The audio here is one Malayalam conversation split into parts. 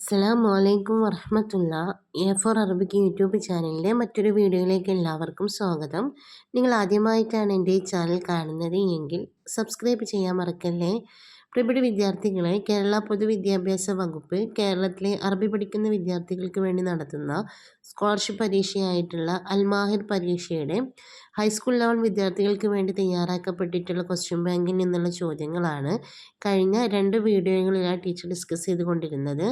അസ്സലാമു അലൈക്കും വറഹമത്തുള്ള എ ഫോർ അറബിക്ക് യൂട്യൂബ് ചാനലിന്റെ മറ്റൊരു വീഡിയോയിലേക്ക് എല്ലാവർക്കും സ്വാഗതം. നിങ്ങൾ ആദ്യമായിട്ടാണ് എന്റെ ഈ ചാനൽ കാണുന്നത് എങ്കിൽ സബ്സ്ക്രൈബ് ചെയ്യാൻ മറക്കല്ലേ? പ്രിയപ്പെട്ട വിദ്യാർത്ഥികളെ കേരള പൊതുവിദ്യാഭ്യാസ വകുപ്പ് കേരളത്തിലെ അറബി പഠിക്കുന്ന വിദ്യാർത്ഥികൾക്ക് വേണ്ടി നടത്തുന്ന സ്കോളർഷിപ്പ് പരീക്ഷയായിട്ടുള്ള അൽമാഹിർ പരീക്ഷയുടെ ഹൈസ്കൂൾ ലെവൽ വിദ്യാർത്ഥികൾക്ക് വേണ്ടി തയ്യാറാക്കപ്പെട്ടിട്ടുള്ള ക്വസ്റ്റ്യൻ ബാങ്കിൽ നിന്നുള്ള ചോദ്യങ്ങളാണ് കഴിഞ്ഞ രണ്ട് വീഡിയോകളിലാണ് ടീച്ചർ ഡിസ്കസ് ചെയ്തുകൊണ്ടിരുന്നത്.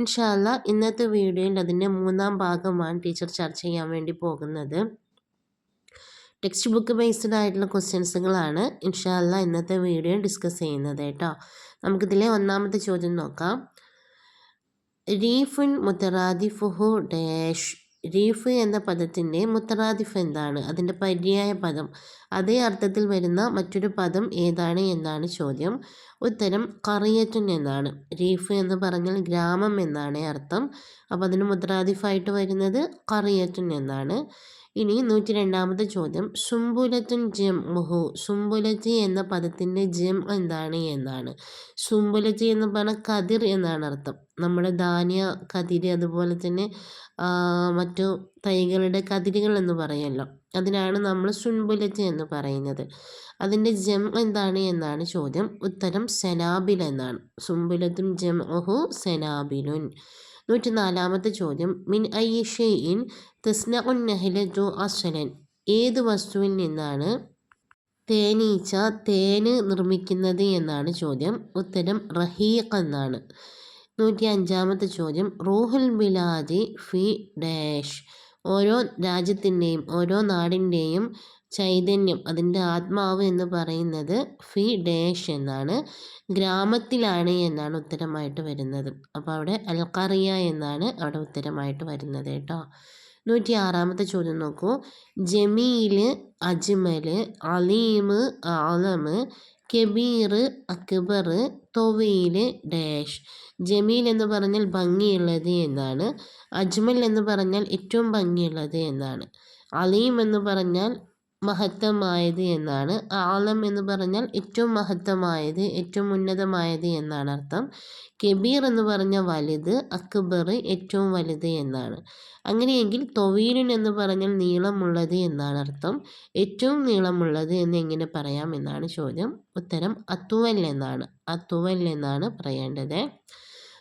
ഇൻഷാല്ല ഇന്നത്തെ വീഡിയോയിൽ അതിന്റെ മൂന്നാം ഭാഗമാണ് ടീച്ചർ ചർച്ച ചെയ്യാൻ വേണ്ടി പോകുന്നത്. ടെക്സ്റ്റ് ബുക്ക് ബേസ്ഡ് ആയിട്ടുള്ള ക്വസ്റ്റ്യൻസുകളാണ് ഇൻഷാല്ല ഇന്നത്തെ വീഡിയോ ഡിസ്കസ് ചെയ്യുന്നത് കേട്ടോ. നമുക്കിതിലെ ഒന്നാമത്തെ ചോദ്യം നോക്കാം. റീഫുൻ മുത്തറാദിഫുഹു ഡാഷ്. റീഫ് എന്ന പദത്തിന്റെ മുത്തറാദിഫ് എന്താണ്? അതിന്റെ പര്യായ പദം. അതേ അർത്ഥത്തിൽ വരുന്ന മറ്റൊരു പദം ഏതാണ് എന്നാണ് ചോദ്യം. ഉത്തരം കറിയറ്റുൻ എന്നാണ്. റീഫ് എന്ന് പറഞ്ഞാൽ ഗ്രാമം എന്നാണ് അർത്ഥം. അപ്പോൾ അതിന് മുത്തറാദിഫായിട്ട് വരുന്നത് കറിയറ്റുൻ എന്നാണ്. ഇനി നൂറ്റി രണ്ടാമത്തെ ചോദ്യം. സുംബുലത്തും ജം മുഹു സുംബുലത്തി എന്ന പദത്തിന്റെ ജം എന്താണ് എന്നാണ്. സുംബുലത്തി എന്ന് പറഞ്ഞാൽ കതിർ എന്നാണ് അർത്ഥം. നമ്മുടെ ധാന്യ കതിര് അതുപോലെ തന്നെ മറ്റു തൈകളുടെ കതിരുകൾ എന്ന് പറയുമല്ലോ അതിനാണ് നമ്മൾ സുൻബുലത്തി എന്ന് പറയുന്നത്. അതിന്റെ ജം എന്താണ് എന്നാണ് ചോദ്യം. ഉത്തരം സെനാബിൽ എന്നാണ്. സുംബുലത്തും ജം ഒഹു സെനാബിലുൻ നൂറ്റി നാലാമത്തെ ചോദ്യം. മിൻ ഐ തസ്നഉൻ നഹ്ലജു അസ്വലൻ ഏത് വസ്തുവിൽ നിന്നാണ് തേനീച്ച തേന് നിർമ്മിക്കുന്നത് എന്നാണ് ചോദ്യം. ഉത്തരം റഹീഖ് എന്നാണ്. നൂറ്റി അഞ്ചാമത്തെ ചോദ്യം. റൂഹുൽ ബിലാദി ഫി ഡാഷ്. ഓരോ രാജ്യത്തിന്റെയും ഓരോ നാടിന്റെയും ചൈതന്യം അതിന്റെ ആത്മാവ് എന്ന് പറയുന്നത് ഫി ഡേഷ് എന്നാണ്. ഗ്രാമത്തിലാണ് എന്നാണ് ഉത്തരമായിട്ട് വരുന്നത്. അപ്പോൾ അവിടെ അൽക്കറിയ എന്നാണ് അവിടെ ഉത്തരമായിട്ട് വരുന്നത് കേട്ടോ. നൂറ്റി ആറാമത്തെ ചോദ്യം നോക്കൂ. ജമീൽ അജ്മൽ അലീം ആലം കബീർ അക്ബർ തൊവീൽ ഡാഷ്. ജമീൽ എന്ന് പറഞ്ഞാൽ ഭംഗിയുള്ളത് എന്നാണ്. അജ്മൽ എന്ന് പറഞ്ഞാൽ ഏറ്റവും ഭംഗിയുള്ളത് എന്നാണ്. അലീം എന്ന് പറഞ്ഞാൽ മഹത്തമായത് എന്നാണ്. ആലം എന്ന് പറഞ്ഞാൽ ഏറ്റവും മഹത്തമായത് ഏറ്റവും ഉന്നതമായത് എന്നാണ് അർത്ഥം. കബീർ എന്ന് പറഞ്ഞ വലുത് അക്ബർ ഏറ്റവും വലുത് എന്നാണ്. അങ്ങനെയെങ്കിൽ തൊവീലുൻ എന്ന് പറഞ്ഞാൽ നീളമുള്ളത് എന്നാണ് അർത്ഥം. ഏറ്റവും നീളമുള്ളത് എന്ന് എങ്ങനെ പറയാം എന്നാണ് ചോദ്യം. ഉത്തരം അത്തുവൽ എന്നാണ്. അത്തുവൽ എന്നാണ് പറയേണ്ടത്.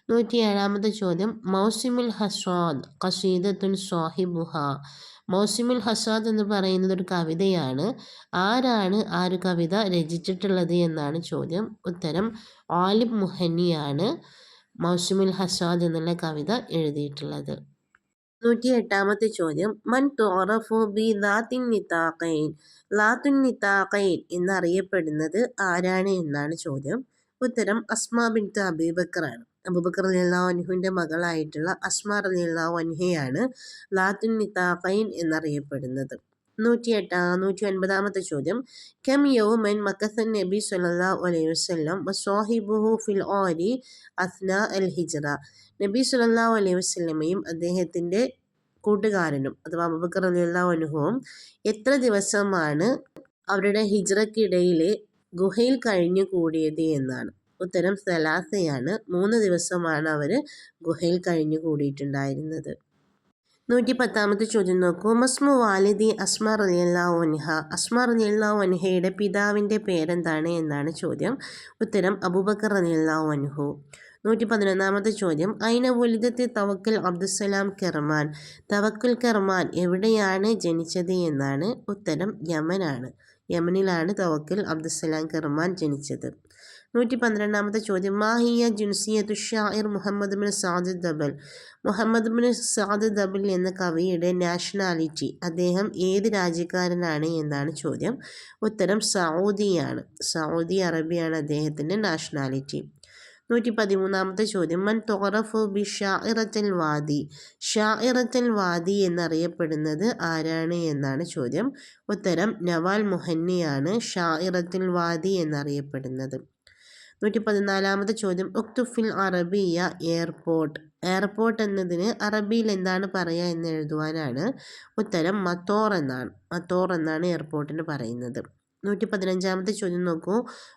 നൂറ്റി ഏഴാമത്തെ ചോദ്യം. മൗസിമുൽ ഹസ്വാദ് ഖസീദത്തുൻ സാഹിബുഹ മൗസിമുൽ ഹസാദ് എന്ന് പറയുന്നത് ഒരു കവിതയാണ്. ആരാണ് ആ ഒരു കവിത രചിച്ചിട്ടുള്ളത് എന്നാണ് ചോദ്യം. ഉത്തരം ആലിബ് മുഹന്നിയാണ് മൗസിമുൽ ഹസാദ് എന്നുള്ള കവിത എഴുതിയിട്ടുള്ളത്. നൂറ്റി എട്ടാമത്തെ ചോദ്യം. മൻ തോറഫു ബി ലാത്തിൻ നിതാഖൈൻ ലാത്തുൻ നിതാഖൈൻ എന്നറിയപ്പെടുന്നത് ആരാണ് എന്നാണ് ചോദ്യം. ഉത്തരം അസ്മാ ബിൻ അബീബക്കറാണ്. അബൂബക്കർ റളിയല്ലാഹു അൻഹുവിന്റെ മകളായിട്ടുള്ള അസ്മ റളിയല്ലാഹു അൻഹയാണ് ലാത്തിൻ നിതാഖൈൻ എന്നറിയപ്പെടുന്നത്. നൂറ്റി എട്ടാ നൂറ്റി ഒൻപതാമത്തെ ചോദ്യം. കെം യൗമൻ മക്കസൻ നബി സല്ലല്ലാഹു അലൈഹി വസ്ലം വസ്വാഹിബുഹു ഫിൽ ഓരി അസ്ന അൽ ഹിജ്റ. നബി സുല്ലാ അലൈഹി വസ്ലമയും അദ്ദേഹത്തിന്റെ കൂട്ടുകാരനും അഥവാ അബൂബക്കർ റളിയല്ലാഹു അൻഹുവും എത്ര ദിവസമാണ് അവരുടെ ഹിജ്റക്കിടയിലെ ഗുഹയിൽ കഴിഞ്ഞു കൂടിയത് എന്നാണ്. ഉത്തരം സലാസയാണ്. മൂന്ന് ദിവസമാണ് അവർ ഗുഹയിൽ കഴിഞ്ഞു കൂടിയിട്ടുണ്ടായിരുന്നത്. നൂറ്റി പത്താമത്തെ ചോദ്യം നോക്കൂ. മസ്മു വാലിദി അസ്മർ റലിയല്ലാ ഒൻഹ അസ്മർ റലിയല്ലാ ഒൻഹയുടെ പിതാവിന്റെ പേരെന്താണ് എന്നാണ് ചോദ്യം. ഉത്തരം അബൂബക്കർ റലിയല്ലാ ഒൻഹു നൂറ്റി പതിനൊന്നാമത്തെ ചോദ്യം. ഐന വലുതത്തെ തവക്കൽ അബ്ദുസലാം കെർമാൻ. തവക്കുൽ കെർമാൻ എവിടെയാണ് ജനിച്ചത് എന്നാണ് ഉത്തരം യമനാണ്. യമനിലാണ് തവക്കിൽ അബ്ദുസലാം കെർമാൻ ജനിച്ചത്. നൂറ്റി പന്ത്രണ്ടാമത്തെ ചോദ്യം മാഹിയ ജുൻസിയത്തു ഷായിർ Muhammad bin Saad Dabal. Muhammad bin Saad Dabal എന്ന കവിയുടെ നാഷണാലിറ്റി അദ്ദേഹം ഏത് രാജ്യക്കാരനാണ് എന്നാണ് ചോദ്യം. ഉത്തരം സൗദിയാണ്. സൗദി അറേബ്യയാണ് അദ്ദേഹത്തിന്റെ നാഷണാലിറ്റി. നൂറ്റി പതിമൂന്നാമത്തെ ചോദ്യം. മൻ തൊറഫു ബി ഷാഇറത്തൽ വാദി ഷാഇറത്തൽ വാദി എന്നറിയപ്പെടുന്നത് ആരാണ് എന്നാണ് ചോദ്യം. ഉത്തരം നവാൽ മുഹന്നിയാണ് ഷാഇറത്തുൽ വാദി എന്നറിയപ്പെടുന്നത്. നൂറ്റി പതിനാലാമത്തെ ചോദ്യം. ഉക്തുഫിൽ അറബിയ എയർപോർട്ട്. എയർപോർട്ട് എന്നതിന് അറബിയിൽ എന്താണ് പറയുക എന്ന് എഴുതുവാനാണ് ഉത്തരം മത്തോർ എന്നാണ്. മത്തോർ എന്നാണ് എയർപോർട്ടിന് പറയുന്നത്. നൂറ്റി പതിനഞ്ചാമത്തെ ചോദ്യം നോക്കൂ.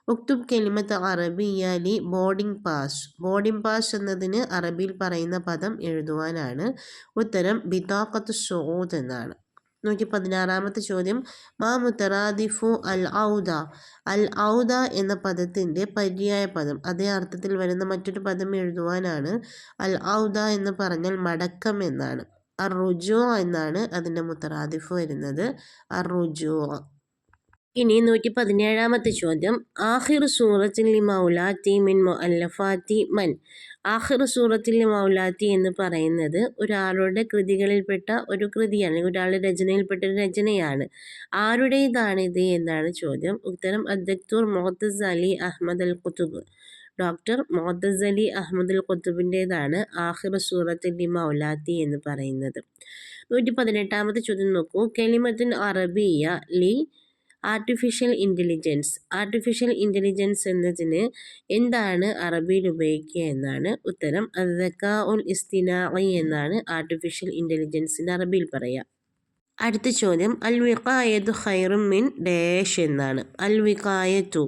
ഉക്തുബ് കെലിമത്ത് അറബിയാലി ബോർഡിംഗ് പാസ് ബോർഡിംഗ് പാസ് എന്നതിന് അറബിയിൽ പറയുന്ന പദം എഴുതുവാനാണ്. ഉത്തരം ബിതാഖത്ത് സോദ് എന്നാണ്. നൂറ്റി പതിനാറാമത്തെ ചോദ്യം. മാ മുത്തറാദിഫു അൽ ഔദ. അൽ ഔദ എന്ന പദത്തിന്റെ പര്യായ പദം. അതേ അർത്ഥത്തിൽ വരുന്ന മറ്റൊരു പദം എഴുതുവാനാണ്. അൽ ഔദ എന്ന് പറഞ്ഞാൽ മടക്കം എന്നാണ്. അർ റുജു എന്നാണ് അതിന്റെ മുത്തറാദിഫ് വരുന്നത്. അർ റുജു ഇനി നൂറ്റി പതിനേഴാമത്തെ ചോദ്യം. ആഹിർ സൂറത്തിൽ മൗലാത്തി മിൻ മുഅല്ലഫാത്തി മൻ. ആഹിർ സൂറത്തിൽ മൗലാത്തി എന്ന് പറയുന്നത് ഒരാളുടെ കൃതികളിൽപ്പെട്ട ഒരു കൃതിയാണ് അല്ലെങ്കിൽ ഒരാളുടെ രചനയിൽപ്പെട്ട ഒരു രചനയാണ്. ആരുടേതാണിത് എന്നാണ് ചോദ്യം. ഉത്തരം അദ്ദക്തൂർ മൊഹത്തസ് Ali Ahmad al Qutub doctor മൊഹത്തസ് Ali Ahmed al കുത്തുബിന്റേതാണ് ആഹിർ സൂറത്തിൽ മൗലാത്തി എന്ന് പറയുന്നത്. നൂറ്റി പതിനെട്ടാമത്തെ ചോദ്യം നോക്കൂ. കെലിമത്തിൻ അറബിയ ലി ആർട്ടിഫിഷ്യൽ ഇന്റലിജൻസ് ആർട്ടിഫിഷ്യൽ ഇന്റലിജൻസ് എന്നതിന് എന്താണ് അറബിയിൽ ഉപയോഗിക്കുക എന്നാണ് ഉത്തരം. അതക്കാ ഉൽ ഇസ്തിനായി എന്നാണ് ആർട്ടിഫിഷ്യൽ ഇന്റലിജൻസിന്റെ അറബിയിൽ പറയുക അടുത്ത ചോദ്യം. അൽ വിഖായത്തു ഖൈറും മിൻ ഡേഷ് എന്നാണ്. അൽ വിഖായത്തു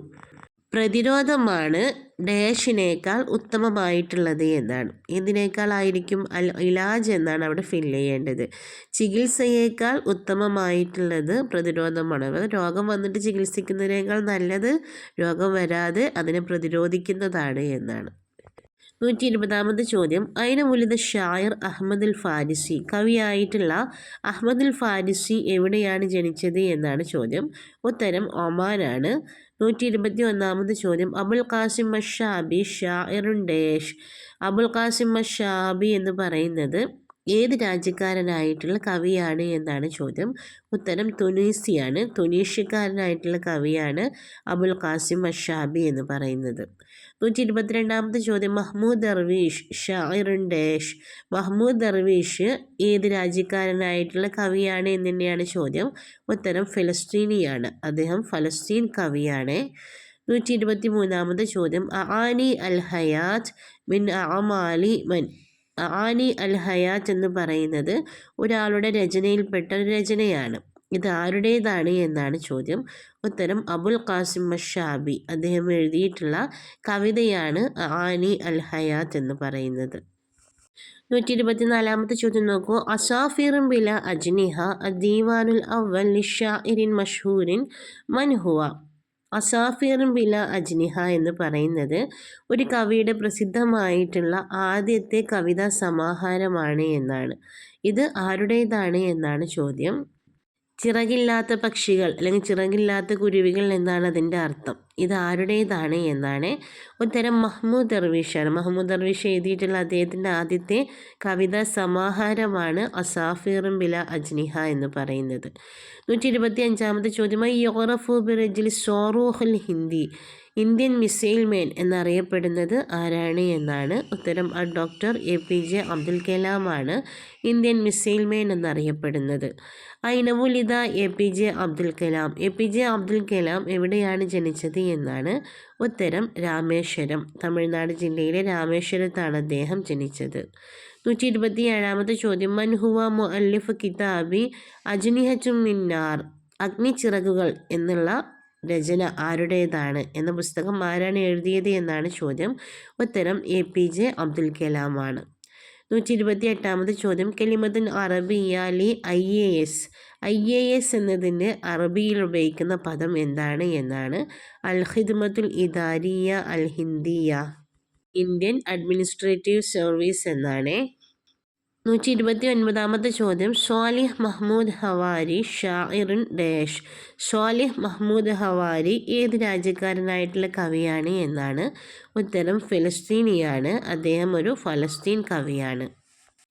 പ്രതിരോധമാണ് ഡാഷിനേക്കാൾ ഉത്തമമായിട്ടുള്ളത് എന്നാണ്. എന്തിനേക്കാളായിരിക്കും അൽ ഇലാജ് എന്നാണ് അവിടെ ഫിൽ ചെയ്യേണ്ടത്. ചികിത്സയേക്കാൾ ഉത്തമമായിട്ടുള്ളത് പ്രതിരോധമാണ്. അതായത് രോഗം വന്നിട്ട് ചികിത്സിക്കുന്നതിനേക്കാൾ നല്ലത് രോഗം വരാതെ അതിനെ പ്രതിരോധിക്കുന്നതാണ് എന്നാണ്. നൂറ്റി ഇരുപതാമത് ചോദ്യം. അയിന മുലിത ഷായർ അഹമ്മദുൽ ഫാരിസി. കവിയായിട്ടുള്ള അഹമ്മദുൽ ഫാരിസി എവിടെയാണ് ജനിച്ചത് എന്നാണ് ചോദ്യം. ഉത്തരം ഒമാനാണ്. നൂറ്റി ഇരുപത്തി ഒന്നാമത് ചോദ്യം. അബുൽ ഖാസിം മഷാബി ഷാ ഡേഷ്. അബുൽ ഖാസിം മഷാബി എന്ന് പറയുന്നത് ഏത് രാജ്യക്കാരനായിട്ടുള്ള കവിയാണ് എന്നാണ് ചോദ്യം. ഉത്തരം തുനീസിയാണ്. തുനീഷ്യക്കാരനായിട്ടുള്ള കവിയാണ് അബുൽ ഖാസിം അഷാബി എന്ന് പറയുന്നത്. നൂറ്റി ഇരുപത്തിരണ്ടാമത്തെ ചോദ്യം. മഹ്മൂദ് ദർവീഷ് ഷാഇറുൻ ഡേഷ്. മഹ്മൂദ് ദർവീഷ് ഏത് രാജ്യക്കാരനായിട്ടുള്ള കവിയാണ് എന്ന് തന്നെയാണ് ചോദ്യം. ഉത്തരം ഫലസ്തീനിയാണ്. അദ്ദേഹം ഫലസ്തീൻ കവിയാണ്. നൂറ്റി ഇരുപത്തി മൂന്നാമത്തെ ചോദ്യം. ആനി അൽ ഹയാത്ത് മിൻ അമാലി മൻ. ആനി അൽ ഹയാത്ത് എന്ന് പറയുന്നത് ഒരാളുടെ രചനയിൽപ്പെട്ട ഒരു രചനയാണ്. ഇത് ആരുടേതാണ് എന്നാണ് ചോദ്യം. ഉത്തരം അബുൽ ഖാസിം മഷാബി അദ്ദേഹം എഴുതിയിട്ടുള്ള കവിതയാണ് ആനി അൽ ഹയാത്ത് എന്ന് പറയുന്നത്. നൂറ്റി ഇരുപത്തിനാലാമത്തെ ചോദ്യം നോക്കൂ. അസാഫിറും ബില അജ്നിഹ ദീവാനുൽ അവൽ ലിഷാഇരിൻ മഷൂരിൻ മൻഹുവ. അസാഫിറും ബില അജ്നിഹ എന്ന് പറയുന്നത് ഒരു കവിയുടെ പ്രസിദ്ധമായിട്ടുള്ള ആദ്യത്തെ കവിതാ സമാഹാരമാണ് എന്നാണ്. ഇത് ആരുടേതാണ് എന്നാണ് ചോദ്യം. ചിറകില്ലാത്ത പക്ഷികൾ അല്ലെങ്കിൽ ചിറകില്ലാത്ത കുരുവികൾ എന്നാണ് അതിന്റെ അർത്ഥം. ഇത് ആരുടേതാണ് എന്നാണ് ഉത്തരം മഹ്മൂദ് ദർവീഷാണ് മഹ്മൂദ് ദർവീഷ് എഴുതിയിട്ടുള്ള അദ്ദേഹത്തിന്റെ ആദ്യത്തെ കവിതാ സമാഹാരമാണ് അസാഫിറും ബില അജ്നിഹ എന്ന് പറയുന്നത്. നൂറ്റി ഇരുപത്തി അഞ്ചാമത്തെ ചോദ്യമായി യോറഫു ബിറജിൽ സോറൂഹുൽ ഹിന്ദി ഇന്ത്യൻ മിസൈൽ മേൻ എന്നറിയപ്പെടുന്നത് ആരാണ് എന്നാണ് ഉത്തരം. ആ doctor A P J Abdul കലാമാണ് Indian missile man എന്നറിയപ്പെടുന്നത്. ഐനവുലിത A P J Abdul Kalam. A P J Abdul Kalam എവിടെയാണ് ജനിച്ചത് എന്നാണ് ഉത്തരം രാമേശ്വരം തമിഴ്നാട് ജില്ലയിലെ രാമേശ്വരത്താണ് അദ്ദേഹം ജനിച്ചത്. നൂറ്റി ഇരുപത്തി ഏഴാമത്തെ ചോദ്യം മൻഹുവ മുഅല്ലിഫ് കിതാബി അജ്നിഹച്ചുമിന്നാർ അഗ്നിച്ചിറകുകൾ എന്നുള്ള രചന ആരുടേതാണ് എന്ന പുസ്തകം ആരാണ് എഴുതിയത് എന്നാണ് ചോദ്യം. ഉത്തരം എ പി ജെ അബ്ദുൽ കലാമാണ് നൂറ്റി ഇരുപത്തി എട്ടാമത് ചോദ്യം. കലിമദുൻ അറബി Ali I A S. I A S എന്നതിന് അറബിയിൽ ഉപയോഗിക്കുന്ന പദം എന്താണ് എന്നാണ്. അൽ ഖിദ്മത്തുൽ ഇദാരിയ അൽ ഹിന്ദിയ ഇന്ത്യൻ അഡ്മിനിസ്ട്രേറ്റീവ് സർവീസ് എന്നാണ്. നൂറ്റി ഇരുപത്തി ഒൻപതാമത്തെ ചോദ്യം. സ്വാലിഹ് മഹ്മൂദ് ഹവാരി ഷാഇറുൻ ഡേഷ് സ്വാലിഹ് മഹ്മൂദ് ഹവാരി ഏത് രാജ്യക്കാരനായിട്ടുള്ള കവിയാണ് എന്നാണ് ഉത്തരം ഫലസ്തീനിയാണ്. അദ്ദേഹം ഒരു ഫലസ്തീൻ കവിയാണ്.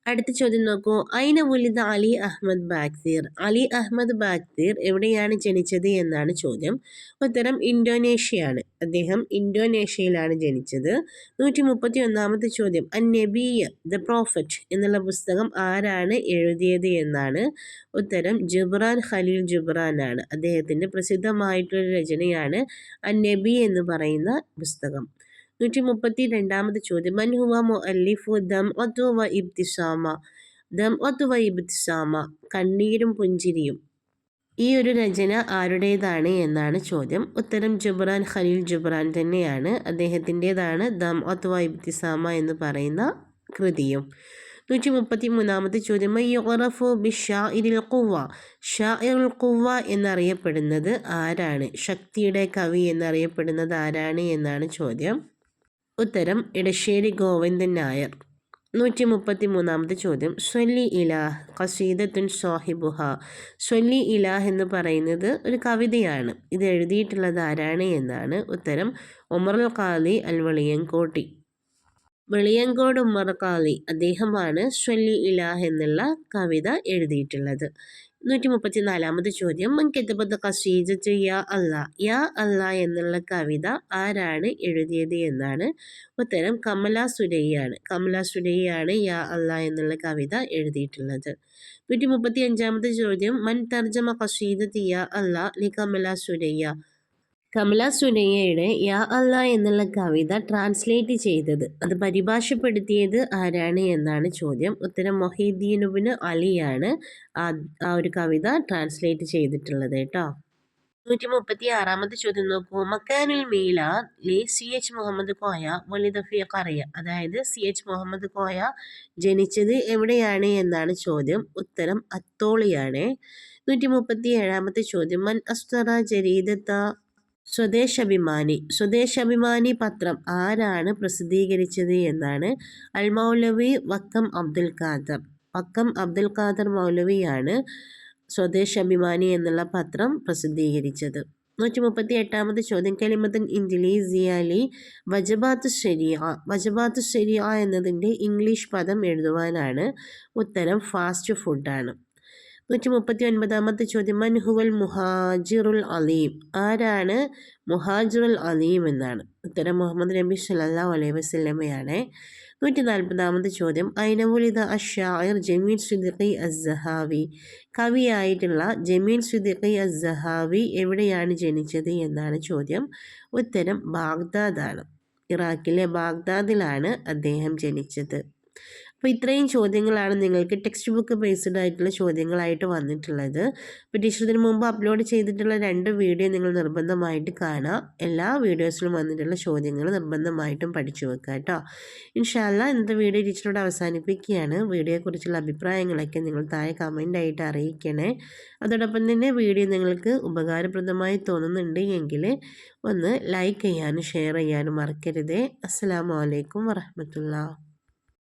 അടുത്ത ചോദ്യം നോക്കൂ. ഐന ഉലിദ അലി അഹമ്മദ് ബാഗ്സീർ അലി അഹമ്മദ് ബാക്തീർ എവിടെയാണ് ജനിച്ചത് എന്നാണ് ചോദ്യം. ഉത്തരം ഇന്തോനേഷ്യയാണ്. അദ്ദേഹം ഇന്തോനേഷ്യയിലാണ് ജനിച്ചത്. നൂറ്റി മുപ്പത്തി ഒന്നാമത്തെ ചോദ്യം. അ നബിയ ദ പ്രോഫറ്റ് എന്നുള്ള പുസ്തകം ആരാണ് എഴുതിയത് എന്നാണ്. ഉത്തരം ജുബ്രാൻ ഖലീൽ ജുബ്രാൻ ആണ് അദ്ദേഹത്തിന്റെ പ്രസിദ്ധമായിട്ടുള്ള രചനയാണ് അ നബി എന്ന് പറയുന്ന പുസ്തകം. നൂറ്റി മുപ്പത്തി രണ്ടാമത് ചോദ്യം മൻഹുവ മുഅല്ലിഫു ദം വ ഇബ്തിസാമ. ദം വ ഇബ്തിസാമ. കണ്ണീരും പുഞ്ചിരിയും. ഈ ഒരു രചന ആരുടേതാണ് എന്നാണ് ചോദ്യം. ഉത്തരം ജുബ്രാൻ ഖലീൽ ജുബ്രാൻ തന്നെയാണ്. അദ്ദേഹത്തിന്റെതാണ് ദം വ ഇബ്തിസാമ എന്ന് പറയുന്ന കൃതിയും. നൂറ്റി മുപ്പത്തി മൂന്നാമത്തെ ചോദ്യം. യുറഫു ബി ഷാഇരിൽ ഷാ ഷാഇറുൽ കുവ എന്നറിയപ്പെടുന്നത് ആരാണ്? ശക്തിയുടെ കവി എന്നറിയപ്പെടുന്നത് ആരാണ് എന്നാണ് ചോദ്യം. ഉത്തരം ഇടശ്ശേരി ഗോവിന്ദൻ നായർ. നൂറ്റി മുപ്പത്തി മൂന്നാമത്തെ ചോദ്യം. സ്വല്ലി ഇലാഹ് ഖസീദത്തുൻ സാഹിബുഹ. സ്വല്ലി ഇലാഹ് എന്ന് പറയുന്നത് ഒരു കവിതയാണ്. ഇത് എഴുതിയിട്ടുള്ളത് ആരാണ് എന്നാണ് ഉത്തരം ഉമറുൽ ഖാലി അൽ വെളിയങ്കോട്ടി. വെളിയങ്കോട് ഉമർ ഖാലി അദ്ദേഹമാണ് സ്വല്ലി ഇലാഹ് എന്നുള്ള കവിത എഴുതിയിട്ടുള്ളത്. നൂറ്റി മുപ്പത്തി നാലാമത് ചോദ്യം മൻകെത്തപ്പത്ത് കസീജത്ത് യാ അല്ല യാ അല്ല എന്നുള്ള കവിത ആരാണ് എഴുതിയത് എന്നാണ് ഉത്തരം കമല സുരയ്യാണ് കമല സുരയ്യാണ് യാ അല്ല എന്നുള്ള കവിത എഴുതിയിട്ടുള്ളത്. നൂറ്റി മുപ്പത്തി അഞ്ചാമത്തെ ചോദ്യം മൻ തർജമ കസീദത്ത് യാ അല്ല ലി കമല സുരയ്യ കമല സുനയ്യയുടെ യാ അല്ല എന്നുള്ള കവിത ട്രാൻസ്ലേറ്റ് ചെയ്തത്. അത് പരിഭാഷപ്പെടുത്തിയത് ആരാണ് എന്നാണ് ചോദ്യം. ഉത്തരം മൊഹീദ്ദീനുബിന് അലിയാണ് ആ ഒരു കവിത ട്രാൻസ്ലേറ്റ് ചെയ്തിട്ടുള്ളത് കേട്ടോ. നൂറ്റി മുപ്പത്തി ആറാമത്തെ ചോദ്യം നോക്കൂ. മക്കാനുൽ മീല ലി സി എച്ച് മുഹമ്മദ് കോയ വലിദഫിയ കറിയ. അതായത് സി എച്ച് മുഹമ്മദ് കോയ ജനിച്ചത് എവിടെയാണ് എന്നാണ് ചോദ്യം. ഉത്തരം അത്തോളിയാണ്. നൂറ്റി മുപ്പത്തി ഏഴാമത്തെ ചോദ്യം. മൻ അസ്തറ ജരീദത്ത സ്വദേശാഭിമാനി. സ്വദേശാഭിമാനി പത്രം ആരാണ് പ്രസിദ്ധീകരിച്ചത് എന്നാണ് അൽ മൗലവി വക്കം അബ്ദുൽ ഖാദർ. വക്കം അബ്ദുൽ ഖാദർ മൗലവിയാണ് സ്വദേശാഭിമാനി എന്നുള്ള പത്രം പ്രസിദ്ധീകരിച്ചത്. നൂറ്റി മുപ്പത്തി എട്ടാമത് ചോദ്യം. കലിമത്തൻ ഇഞ്ചിലി സിയാലി വജബാത്ത് ശരിയ വജബാത്ത് ശരിയ എന്നതിന്റെ ഇംഗ്ലീഷ് പദം എഴുതുവാനാണ് ഉത്തരം ഫാസ്റ്റ് ഫുഡാണ്. നൂറ്റി മുപ്പത്തി ഒൻപതാമത്തെ ചോദ്യം മൻഹുവൽ മുഹാജിറുൽ അലീം. ആരാണ് മുഹാജിറുൽ അലീം എന്നാണ്. ഉത്തരം മുഹമ്മദ് നബി സല്ലാ അലൈഹി വസ്ലമയാണ് നൂറ്റി നാൽപ്പതാമത്തെ ചോദ്യം ഐനവുലിത അഷായർ ജമീൽ സുദിഖി അസ്സഹാവി. കവിയായിട്ടുള്ള ജമീൽ സുദിഖി അസ്സഹാവി എവിടെയാണ് ജനിച്ചത് എന്നാണ് ചോദ്യം. ഉത്തരം ബാഗ്ദാദാണ് ഇറാഖിലെ ബാഗ്ദാദിലാണ് അദ്ദേഹം ജനിച്ചത്. അപ്പോൾ ഇത്രയും ചോദ്യങ്ങളാണ് നിങ്ങൾക്ക് ടെക്സ്റ്റ് ബുക്ക് ബേസ്ഡ് ആയിട്ടുള്ള ചോദ്യങ്ങളായിട്ട് വന്നിട്ടുള്ളത്. അപ്പോൾ ടീച്ചർ മുമ്പ് അപ്ലോഡ് ചെയ്തിട്ടുള്ള രണ്ട് വീഡിയോ നിങ്ങൾ നിർബന്ധമായിട്ട് കാണാം. എല്ലാ വീഡിയോസിലും വന്നിട്ടുള്ള ചോദ്യങ്ങൾ നിർബന്ധമായിട്ടും പഠിച്ചു വെക്കുക കേട്ടോ ഇൻഷാല്ല ഇന്നത്തെ വീഡിയോ ടീച്ചറോട് അവസാനിപ്പിക്കുകയാണ്. വീഡിയോയെക്കുറിച്ചുള്ള അഭിപ്രായങ്ങളൊക്കെ നിങ്ങൾ താഴെ കമന്റായിട്ട് അറിയിക്കണേ. അതോടൊപ്പം തന്നെ വീഡിയോ നിങ്ങൾക്ക് ഉപകാരപ്രദമായി തോന്നുന്നുണ്ട് എങ്കിൽ ഒന്ന് ലൈക്ക് ചെയ്യാനും ഷെയർ ചെയ്യാനും മറക്കരുതേ. അസ്സാം വലൈക്കും വറഹമത്തുള്ള.